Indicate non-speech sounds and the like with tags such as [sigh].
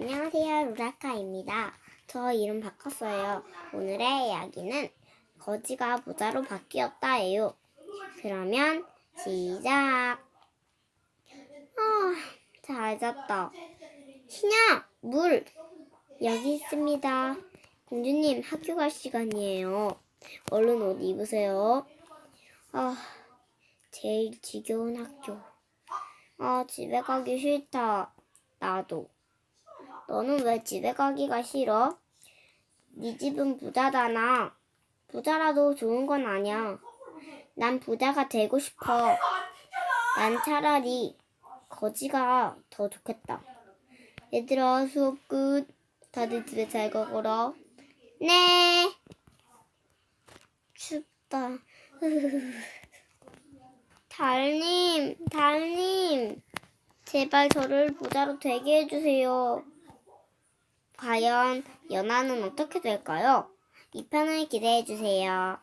안녕하세요, 루라카입니다. 저 이름 바꿨어요. 오늘의 이야기는 거지가 부자로 바뀌었다예요. 그러면 시작. 아, 잘 잤다. 신야, 물 여기 있습니다. 공주님, 학교 갈 시간이에요. 얼른 옷 입으세요. 아, 제일 지겨운 학교. 아, 집에 가기 싫다. 나도. 너는 왜 집에 가기가 싫어? 네 집은 부자잖아. 부자라도 좋은 건 아니야. 난 부자가 되고 싶어. 난 차라리 거지가 더 좋겠다. 얘들아, 수업 끝. 다들 집에 잘 가거라. 네. 춥다. [laughs] 달님, 달님. 제발 저를 부자로 되게 해주세요. 과연 연하는 어떻게 될까요? 2편을 기대해 주세요.